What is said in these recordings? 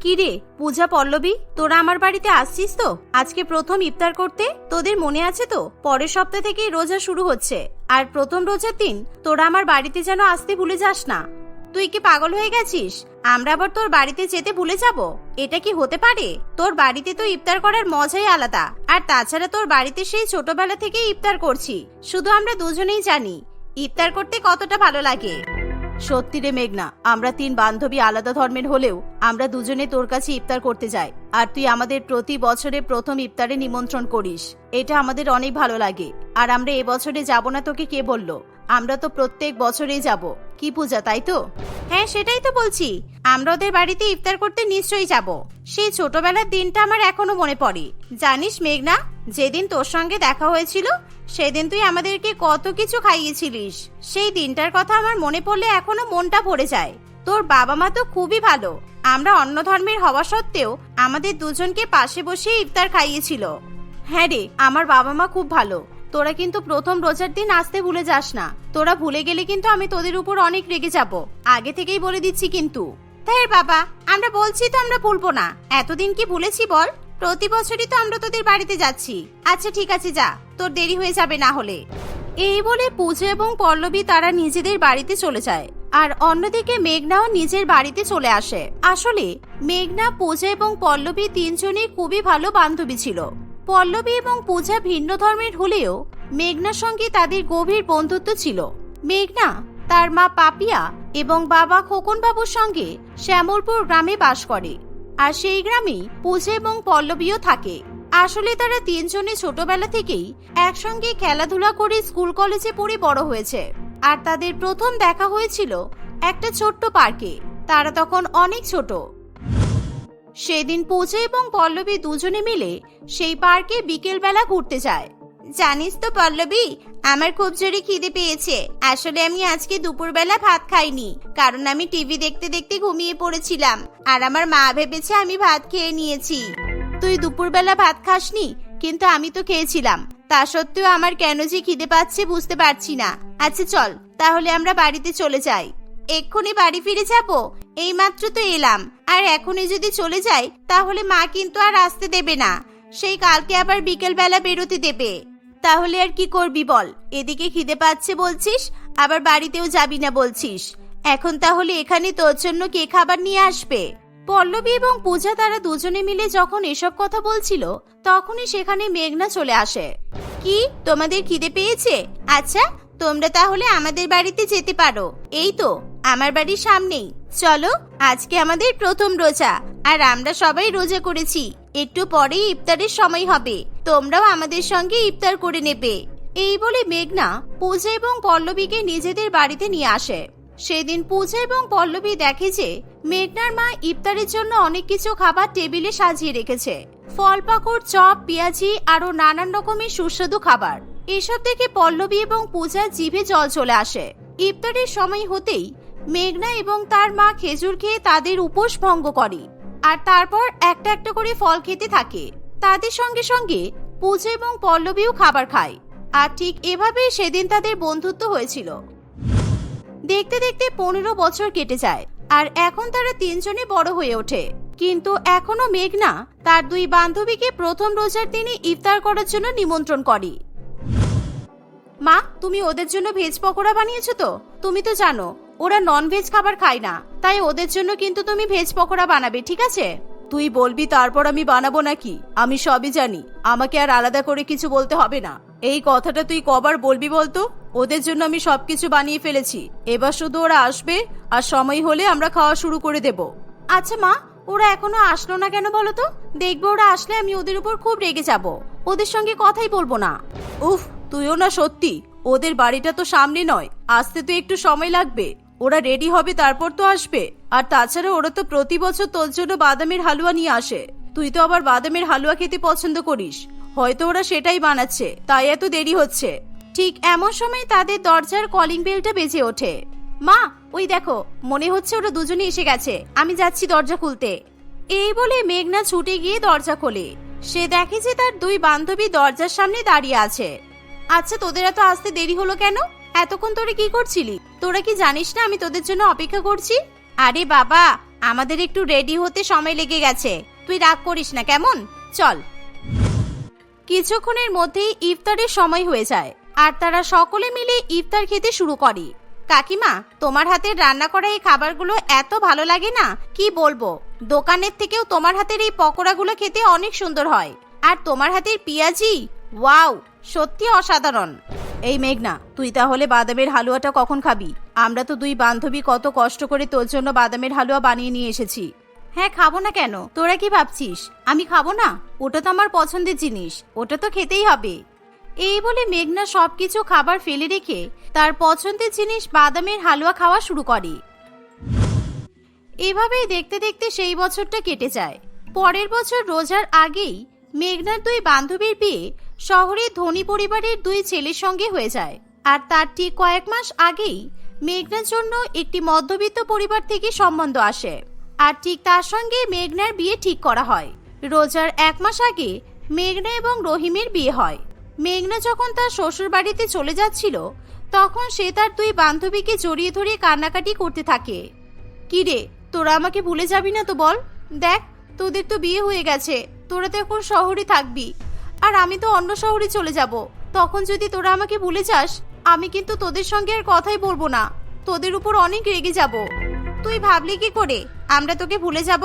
কি রে, পূজা পল্লবী, তোরা আমার বাড়িতে আসছিস তো? আজকে প্রথম ইফতার করতে? তোদের মনে আছে তো? পরের সপ্তাহ থেকেই রোজা শুরু হচ্ছে। আর প্রথম রোজার দিন, তোরা আমার বাড়িতে যেন আসতে ভুলে যাস না। তুই কি পাগল হয়ে গেছিস? আমরা আবার তোর বাড়িতে যেতে ভুলে যাব? এটা কি হতে পারে? তোর বাড়িতে তো ইফতার করার মজাই আলাদা। আর তাছাড়া তোর বাড়িতে সেই ছোটবেলা থেকেই ইফতার করছি। শুধু আমরা দুজনেই জানি, ইফতার করতে কতটা ভালো লাগে। সত্যি রে মেঘনা, আমরা তিন বান্ধবী আলাদা ধর্মের হলেও আমরা দুজনে তোর কাছে ইফতার করতে যাই। আর তুই আমাদের প্রতি বছরে প্রথম ইফতারে নিমন্ত্রণ করিস। এটা আমাদের অনেক ভালো লাগে। আর আমরা এবছরে যাব না তোকে কে বলল? আমরা তো প্রত্যেক বছরেই যাব। কি পূজা, তাই তো? হ্যাঁ সেটাই তো বলছি। আমরা ওদের বাড়িতে ইফতার করতে নিশ্চয়ই যাব। সেই ছোটবেলার দিনটা আমার এখনও মনে পড়ে। জানিস মেঘনা, যেদিন তোর সঙ্গে দেখা হয়েছিল সেদিন তুই আমাদেরকে কত কিছু খাইয়েছিলিস। সেই দিনটার কথা আমার মনে পড়লে এখনও মনটা ভরে যায়। তোর বাবা মা তো খুবই ভালো। আমরা অন্য ধর্মের হওয়া সত্ত্বেও আমাদের দুজনকে পাশে বসিয়ে ইফতার খাইয়েছিল। হ্যাঁ রে, আমার বাবা মা খুব ভালো। তোরা কিন্তু প্রথম রোজার দিন আসতে ভুলে যাস না। তোরা ভুলে গেলে কিন্তু আমি তোদের উপর অনেক রেগে যাব। আগে থেকেই বলে দিচ্ছি কিন্তু। তাই বাবা, আমরা বলছি তো আমরা ভুলবো না। এতদিন কি ভুলেছি বল? প্রতি বছরই তো আমরা তোদের বাড়িতে যাচ্ছি। আচ্ছা ঠিক আছে, যা। তোর দেরি হয়ে যাবে না হলে। এই বলে পূজা এবং পল্লবী তারা নিজেদের বাড়িতে চলে যায়। আর অন্যদিকে মেঘনাও নিজের বাড়িতে চলে আসে। আসলে, মেঘনা, পূজা এবং পল্লবী তিনজনই খুবই ভালো বান্ধবী ছিল। পল্লবী এবং পূজা ভিন্ন ধর্মের হলেও মেঘনার সঙ্গে তাদের গভীর বন্ধুত্ব ছিল। মেঘনা, তার মা পাপিয়া এবং বাবা খোকন বাবুর সঙ্গে শ্যামলপুর গ্রামে বাস করে। আর সেই গ্রামেই পূজা এবং পল্লবীও থাকে। আসলে তারা তিনজনে ছোটবেলা থেকেই একসঙ্গে খেলাধুলা করে স্কুল কলেজে পড়ে বড় হয়েছে। আর তাদের প্রথম দেখা হয়েছিল একটা ছোট্ট পার্কে। তারা তখন অনেক ছোট। সেদিন পূজা এবং পল্লবী দুজনে মিলে সেই পার্কে বিকেলবেলা ঘুরতে যায়। জানিস তো পল্লবী, আমার খুব জোরে খিদে পেয়েছে। আসলে আমি আজকে দুপুরবেলা ভাত খাইনি, কারণ আমি টিভি দেখতে দেখতে ঘুমিয়ে পড়েছিলাম, আর আমার মা ভেবেছে আমি ভাত খেয়ে নিয়েছি। তুই দুপুরবেলা ভাত খাসনি? কিন্তু আমি তো খেয়েছিলাম। তা সত্ত্বেও আমার কেন যে খিদে পাচ্ছে বুঝতে পারছি না। আচ্ছা চল, তাহলে আমরা বাড়িতে চলে যাই। এক্ষুনি বাড়ি ফিরে যাব? এই মাত্র তো এলাম। আর এখনই যদি চলে যাই, তাহলে মা কিন্তু আর আসতে দেবে না। সেই কালকে আবার বিকেল বেলা বেরোতে দেবে। তাহলে আর কি করবি বল? এদিকে খিদে পাচ্ছে বলছিস, আবার বাড়িতেও যাবি না বলছিস। এখন তাহলে এখানে তোর জন্য কে খাবার নিয়ে আসবে? পল্লবী এবং পূজা তারা দুজনে মিলে যখন এসব কথা বলছিল, তখনই সেখানে মেঘনা চলে আসে। কি? তোমাদের খিদে পেয়েছে? আচ্ছা তোমরা তাহলে আমাদের বাড়িতে যেতে পারো। এই তো, আমার বাড়ির সামনেই। চলো, আজকে আমাদের প্রথম রোজা, আর আমরা সবাই রোজা করেছি। একটু পরেই ইফতারের সময় হবে। তোমরাও আমাদের সঙ্গে ইফতার করে নেবে। এই বলে মেঘনা পূজা এবং পল্লবীকে নিজেদের বাড়িতে নিয়ে আসে। সেদিন পূজা এবং পল্লবী দেখে যে মেঘনার মা ইফতারের জন্য অনেক কিছু খাবার টেবিলে সাজিয়ে রেখেছে। ফল পাকড় চপ, পেঁয়াজি আরও নানান রকমের সুস্বাদু খাবার। এসব দেখে পল্লবী এবং পূজার জিভে জল চলে আসে। ইফতারের সময় হতেই মেঘনা এবং তার মা খেজুর খেয়ে তাদের উপোস ভঙ্গ করে। আর তারপর একটা একটা করে ফল খেতে থাকে। তাদের সঙ্গে সঙ্গে পূজা এবং পল্লবীও খাবার খায়। আর ঠিক এভাবেই সেদিন তাদের বন্ধুত্ব হয়েছিল। দেখতে দেখতে পনেরো বছর কেটে যায়, আর এখন তারা তিনজনে বড় হয়ে ওঠে। কিন্তু এখনও মেঘনা তার দুই বান্ধবীকে প্রথম রোজার দিনে ইফতার করার জন্য নিমন্ত্রণ করে। মা, তুমি ওদের জন্য ভেজ পকোড়া বানিয়েছো তো? তুমি তো জানো ওরা নন ভেজ খাবার খায় না। তাই ওদের জন্য কিন্তু তুমি ভেজ পকোড়া বানাবে, ঠিক আছে? তুই বলবি তারপর আমি বানাবো নাকি? আমি সবই জানি। আমাকে আর আলাদা করে কিছু বলতে হবে না। এই কথাটা তুই কবার বলবি বলতো? ওদের জন্য আমি সবকিছু বানিয়ে ফেলেছি। এবার শুধু ওরা আসবে, আর সময় হলে আমরা খাওয়া শুরু করে দেব। আচ্ছা মা, ওরা এখনও আসলো না কেন বলো তো? দেখবে ওরা আসলে আমি ওদের উপর খুব রেগে যাব। ওদের সঙ্গে কথাই বলব না। উফ, তুইও না সত্যি। ওদের বাড়িটা তো সামনে নয়। আসতে তো একটু সময় লাগবে। ওরা রেডি হবে, তারপর তো আসবে। আর তাছাড়া ওরা তো প্রতি বছর তোর জন্য বাদামের হালুয়া নিয়ে আসে। তুই তো আবার বাদামের হালুয়া খেতে পছন্দ করিস। হয়তো ওরা সেটাই বানাচ্ছে, তাই এত দেরি হচ্ছে। ঠিক এমন সময় তাদের দরজার কলিং বেলটা বেজে ওঠে। মা, ওই দেখো, মনে হচ্ছে ওরা দুজনে এসে গেছে। আমি যাচ্ছি দরজা খুলতে। এই বলে মেঘনা ছুটে গিয়ে দরজা খোলে। সে দেখে যে তার দুই বান্ধবী দরজার সামনে দাঁড়িয়ে আছে। আচ্ছা তোদের এত আসতে দেরি হলো কেন? এতক্ষণ তোরে কি করছিলি? তোরা কি জানিস না আমি তোদের জন্য অপেক্ষা করছি? আরে বাবা, আমাদের একটু রেডি হতে সময় লেগে গেছে। তুই রাগ করিস না, কেমন? চল। কিছুক্ষণের মধ্যেই ইফতারের সময় হয়ে যায়, আর তারা সকলে মিলে ইফতার খেতে শুরু করে। কাকিমা, তোমার হাতের রান্না করা এই খাবারগুলো এত ভালো লাগে না? কি বলব? দোকানের থেকেও তোমার হাতের এই পকোড়াগুলো খেতে অনেক সুন্দর হয়। আর তোমার হাতের পিয়াজি? ওয়াও, সত্যি অসাধারণ। এই মেঘনা তুই তাহলে বাদামের হালুয়াটা কখন খাবি? আমরা তো দুই বান্ধবী কত কষ্ট করে তোর জন্য বাদামের হালুয়া বানিয়ে নিয়ে এসেছি। হ্যাঁ খাব না কেন? তোরা কি ভাবছিস? আমি খাব না? ওটা তো আমার পছন্দের জিনিস। ওটা তো খেতেই হবে। এই বলে মেঘনা সবকিছু খাবার ফেলে রেখে তার পছন্দের জিনিস বাদামের হালুয়া খাওয়া শুরু করে। এভাবেই দেখতে দেখতে সেই বছরটা কেটে যায়। পরের বছর রোজার আগেই মেঘনার দুই বান্ধবীর বিয়ে শহরের ধনী পরিবারের দুই ছেলের সঙ্গে হয়ে যায়। আর তার ঠিক কয়েক মাস আগেই মেঘনার জন্য একটি মধ্যবিত্ত পরিবার থেকে সম্বন্ধ আসে। আর ঠিক তার সঙ্গে মেঘনার বিয়ে ঠিক করা হয়। রোজার এক মাস আগে মেঘনা এবং রহিমের বিয়ে হয়। মেঘনা যখন তার শ্বশুর বাড়িতে চলে যাচ্ছিল, তখন সে তার দুই বান্ধবীকে জড়িয়ে ধরে কান্নাকাটি করতে থাকে। কিরে, তোরা আমাকে ভুলে যাবি না তো বল। দেখ, তোদের তো বিয়ে হয়ে গেছে। তোরা তো এখন শহরে থাকবি। আর আমি তো অন্য শহরে চলে যাব। তখন যদি তোরা আমাকে ভুলে যাস, আমি কিন্তু তোদের সঙ্গে আর কথাই বলব না। তোদের উপর অনেক রেগে যাব। তুই ভাবলি কি করে? আমরা তোকে ভুলে যাব?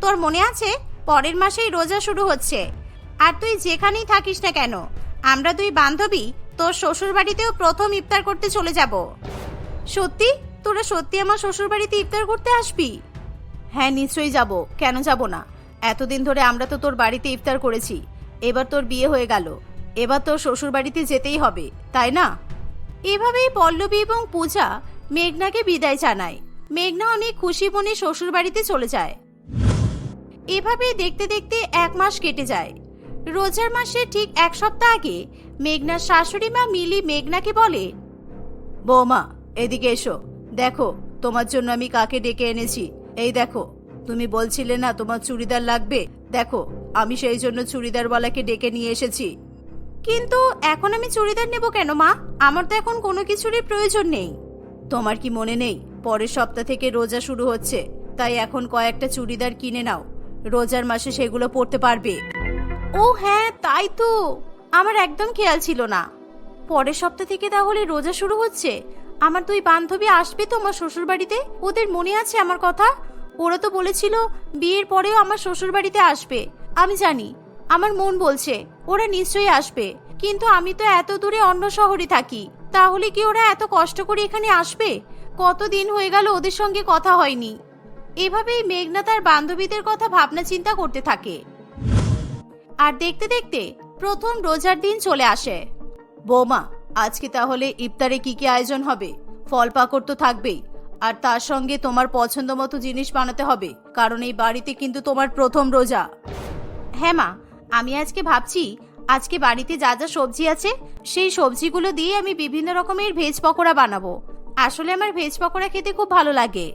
তোর মনে আছে? পরের মাসেই রোজা শুরু হচ্ছে। আর তুই যেখানেই থাকিস না কেন, আমরা দুই বান্ধবী তোর শ্বশুর বাড়িতেও প্রথম ইফতার করতে চলে যাব। সত্যি? তোরা সত্যি আমার শ্বশুর বাড়িতে ইফতার করতে আসবি? হ্যাঁ নিশ্চয়ই যাব। কেন যাব না? এতদিন ধরে আমরা তো তোর বাড়িতে ইফতার করেছি। এবার তোর বিয়ে হয়ে গেল। এবার তোর শ্বশুর বাড়িতে যেতেই হবে, তাই না? এভাবেই পল্লবী এবং পূজা মেঘনাকে বিদায় জানায়। মেঘনা অনেক খুশি মনে শ্বশুর বাড়িতে চলে যায়। এভাবে দেখতে দেখতে এক মাস কেটে যায়। রোজার মাসে ঠিক এক সপ্তাহ আগে মেঘনার শাশুড়ি মা মিলি মেঘনাকে বলে, বৌমা, এদিকে এসো। দেখো, তোমার জন্য আমি কাকে ডেকে এনেছি। এই দেখো, তুমি বলছিলে না তোমার চুড়িদার লাগবে দেখো, আমি সেই জন্য চুড়িদারওয়ালাকে ডেকে নিয়ে এসেছি। কিন্তু এখন আমি চুড়িদার নেব কেন, মা? আমার তো এখন কোনো কিছুরই প্রয়োজন নেই। তোমার কি মনে নেই? পরের সপ্তাহ থেকে রোজা শুরু হচ্ছে, তাই এখন কয়েকটা চুড়িদার কিনে নাও। রোজার মাসে সেগুলো পরতে পারবে। ও হ্যাঁ তাই তো। আমার একদম খেয়াল ছিল না। পরের সপ্তাহ থেকে তাহলে রোজা শুরু হচ্ছে? আমার দুই বান্ধবী আসবে তো আমার শ্বশুর বাড়িতে ওদের মনে আছে আমার কথা? ওরা তো বলেছিল বিয়ের পরেও আমার শ্বশুর বাড়িতে আসবে। আমি জানি, আমার মন বলছে, ওরা নিশ্চয়ই আসবে। কিন্তু আমি তো এত দূরে অন্য শহরে থাকি, তাহলে কি ওরা এত কষ্ট করে এখানে আসবে? কতদিন হয়ে গেল ওদের সঙ্গে কথা হয়নি। এভাবেই মেঘনা তার বান্ধবীদের কথা ভাবনা চিন্তা করতে থাকে। আর দেখতে দেখতে প্রথম রোজার দিন চলে আসে। বৌমা, আজকে তাহলে ইফতারে কি কি আয়োজন হবে? ফল পাকড় তো থাকবেই। আর তার সঙ্গে তোমার পছন্দ মতো জিনিস বানাতে হবে কারণ এই বাড়িতে কিন্তু তোমার প্রথম রোজা। হ্যাঁ মা আমি আজকে ভাবছি আজকে বাড়িতে যা যা সবজি আছে সেই সবজিগুলো দিয়ে আমি বিভিন্ন রকমের ভেজ পকোড়া বানাবো। আসলে আমার ভেজ পকোড়া খেতে খুব ভালো লাগে।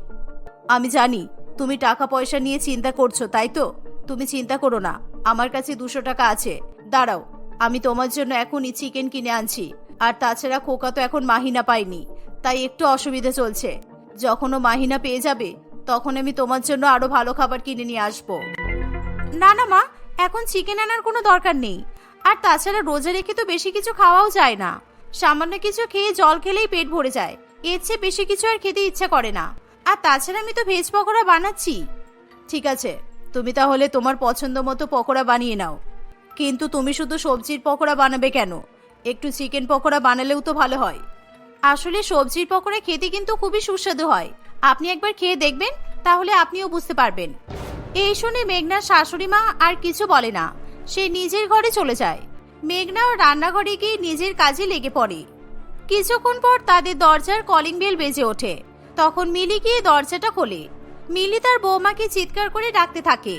আমি জানি তুমি টাকা পয়সা নিয়ে চিন্তা করছ তাই তো? তুমি চিন্তা করো না আমার কাছে দুশো টাকা আছে। দাঁড়াও আমি তোমার জন্য এখনই চিকেন কিনে আনছি আর তাছাড়া খোকা তো এখন মাহিনা পাইনি তাই একটু অসুবিধা চলছে। যখন ও মাহিনা পেয়ে যাবে, তখন আমি তোমার জন্য আরও ভালো খাবার কিনে নিয়ে আসব। না না, মা, এখন চিকেন আনার কোনো দরকার নেই। আর তাছাড়া রোজা রেখে তো বেশি কিছু খাওয়াও যায় না। সামান্য কিছু খেয়ে জল খেলেই পেট ভরে যায়। এর চেয়ে বেশি কিছু আর খেতে ইচ্ছা করে না। আর তাছাড়া আমি তো ভেজ পকোড়া বানাচ্ছি। ঠিক আছে, তুমি তাহলে তোমার পছন্দ মতো পকোড়া বানিয়ে নাও। কিন্তু তুমি শুধু সবজির পকোড়া বানাবে কেন? একটু চিকেন পকোড়া বানালেও তো ভালো হয়। আসলে সবজির পকোড়া খেতে কিন্তু খুবই সুস্বাদু হয়। আপনি একবার খেয়ে দেখবেন, তাহলে আপনিও বুঝতে পারবেন। এই শুনে মেঘনার শাশুড়ি মা আর কিছু বলে না। সে নিজের ঘরে চলে যায়। মেঘনাও রান্নাঘরে গিয়ে নিজের কাজে লেগে পড়ে। কিছুক্ষণ পর তাদের দরজার কলিং বেল বেজে ওঠে। তখন মিলি গিয়ে দরজাটা খোলে। মিলি তার বৌমাকে চিৎকার করে ডাকতে থাকে।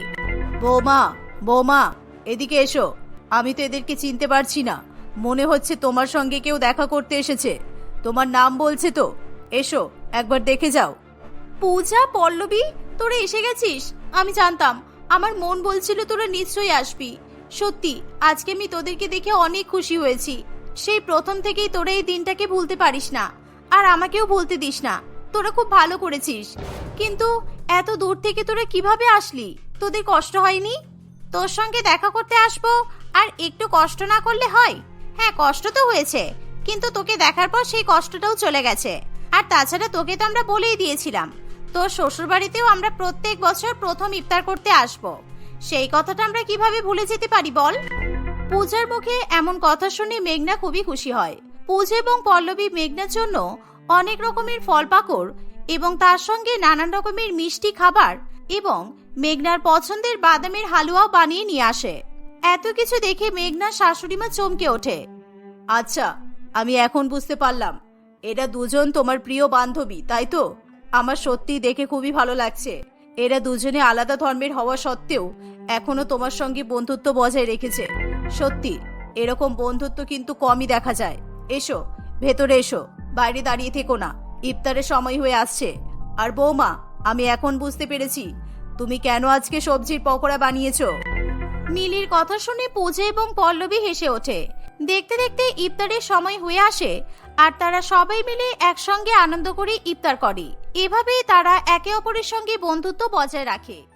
বৌমা বৌমা, এদিকে এসো। আমি তো এদেরকে চিনতে পারছি না। মনে হচ্ছে তোমার সঙ্গে কেউ দেখা করতে এসেছে। তোমার নাম বলছে তো। এসো, একবার দেখে যাও। পূজা, পল্লবী, তোরা এসে গেছিস? আমি জানতাম। আমার মন বলছিল তোরা নিশ্চয়ই আসবি। সত্যি, আজকে আমি তোদেরকে দেখে অনেক খুশি হয়েছি। সেই প্রথম থেকেই তোরা এই দিনটাকে ভুলতে পারিস না। আর আমাকেও ভুলতে দিস না। তোরা খুব ভালো করেছিস। কিন্তু এত দূর থেকে তোরা কীভাবে আসলি? তোদের কষ্ট হয়নি? তোর সঙ্গে দেখা করতে আসব? আর একটু কষ্ট না করলে হয়? হ্যাঁ কষ্ট তো হয়েছে। কিন্তু তোকে দেখার পর সেই কষ্টটাও চলে গেছে। আর তাছাড়া তোকে তো আমরা বলেই দিয়েছিলাম। তোর শ্বশুর বাড়িতেও আমরা প্রত্যেক বছর প্রথম ইফতার করতে আসব। সেই কথাটা আমরা কীভাবে ভুলে যেতে পারি বল? পূজার মুখে এমন কথা শুনে মেঘনা খুবই খুশি হয়। পূজা এবং পল্লবী মেঘনার জন্য অনেক রকমের ফল পাকড় এবং তার সঙ্গে নানান রকমের মিষ্টি খাবার এবং মেঘনার পছন্দের বাদামের হালুয়াও বানিয়ে নিয়ে আসে। এত কিছু দেখে মেঘনার শাশুড়িমা চমকে ওঠে। আচ্ছা আমি এখন বুঝতে পারলাম। এরা দুজন তোমার প্রিয় বান্ধবী, তাই তো? আমার সত্যি দেখে খুবই ভালো লাগছে। এরা দুজনে আলাদা ধর্মের হওয়া সত্ত্বেও এখনও তোমার সঙ্গে বন্ধুত্ব বজায় রেখেছে। সত্যি, এরকম বন্ধুত্ব কিন্তু কমই দেখা যায়। এসো, ভেতরে এসো, বাইরে দাঁড়িয়ে থেকো না। ইফতারের সময় হয়ে আসছে। আর বৌমা, আমি এখন বুঝতে পেরেছি। তুমি কেন আজকে সবজির পকোড়া বানিয়েছো? মিলির কথা শুনে পূজা এবং পল্লবী হেসে ওঠে। দেখতে দেখতে ইফতারের সময় হয়ে আসে, আর তারা সবাই মিলে একসঙ্গে আনন্দ করে ইফতার করে। এভাবেই তারা একে অপরের সঙ্গে বন্ধুত্ব বজায় রাখে।